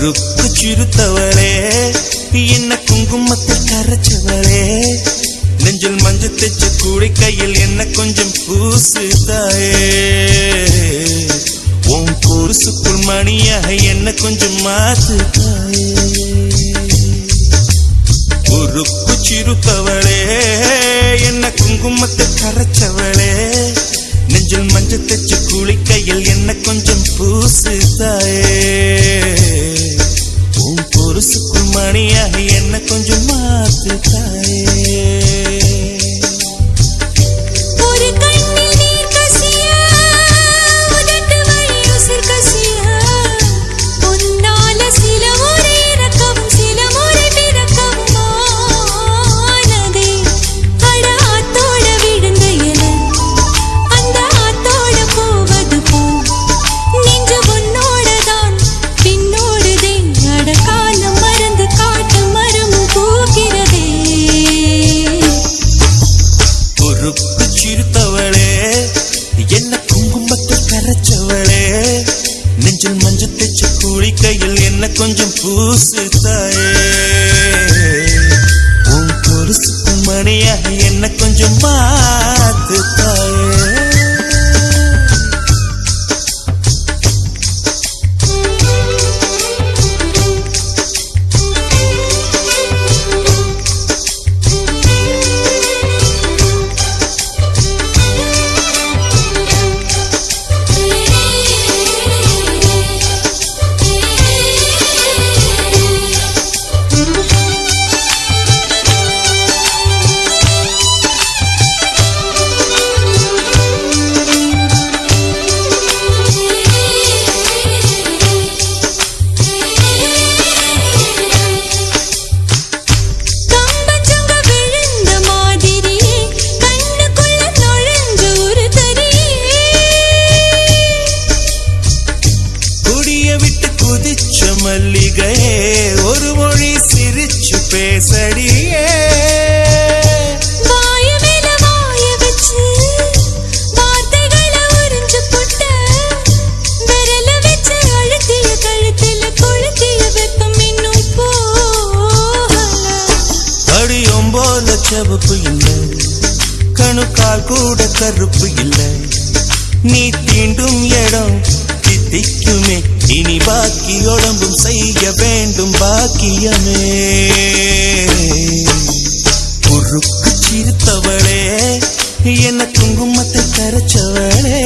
சிறுத்தவளே. என்ன குங்குமத்தை கரைச்சவளே. நெஞ்சில் மஞ்சள் தைச்ச கூடை கையில் என்ன கொஞ்சம் பூசுதாயே. உன் பொருசுக்குள் மணியாக என்ன கொஞ்சம் மாத்து தாயே உருக்கு சிறுத்தவளே என்ன குங்குமத்தை கரைச்சவளே. நெஞ்சில் மஞ்சள் தைச்ச கூலி கையில் என்ன கொஞ்சம் பூசுதாயே. நெஞ்சில் மஞ்சள் கூலி கையில் என்ன கொஞ்சம் பூசு தாயே. உன் பொருசுக்கு மணியாக என்ன கொஞ்சம் பார்த்து தாய். கொளுத்திய வெப்பம் இன்னும் போகல. அடியும் போல செவப்பு இல்லை கணுக்கால் கூட கருப்பு இல்லை. நீ தீண்டும் இடம் தித்திக்குமே இனி பாக்கி உடம்பும் செய்ய வேண்டும் பாக்கியமே. குறுக்கு சிரித்தவளே என்ன குங்குமத்தை தரைச்சவளே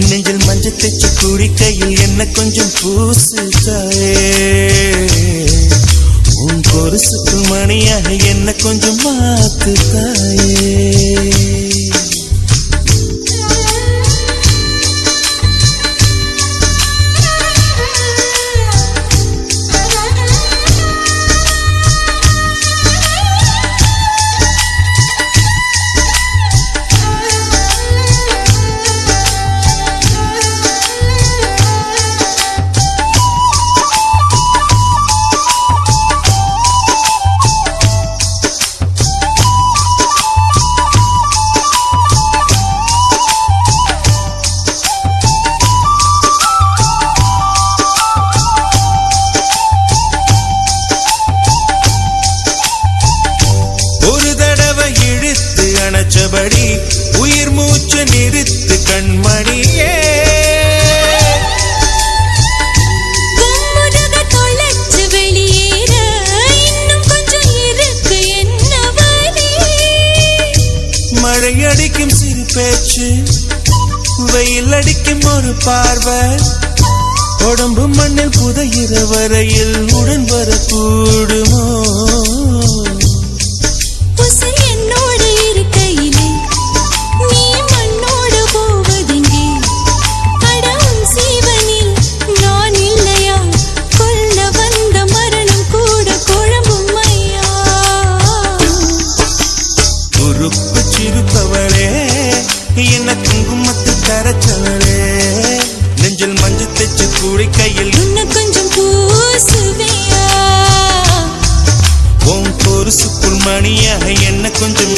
நெஞ்சில் மஞ்சள் தைச்ச குடிக்கையில் என்ன கொஞ்சம் பூசு உன் கொலுசுக்கு மணியாக என்ன கொஞ்சம் மாத்து தாயே வழி? மழை அடிக்கும் சிறு பேச்சு வெயில் அடிக்கும் ஒரு பார்வை. உடம்பு மண்ணில் புதையிற வரையில் உடன் வரக்கூடுமோ? சிறுத்தவளே என்ன குங்குமத்து கரைச்சவளே. நெஞ்சில் மஞ்சள் தைச்சு கூடை கையில் உன்னை கொஞ்சம் பூசுவியா? உன் பொருசுக்குள் மணியாக என்ன கொஞ்சம்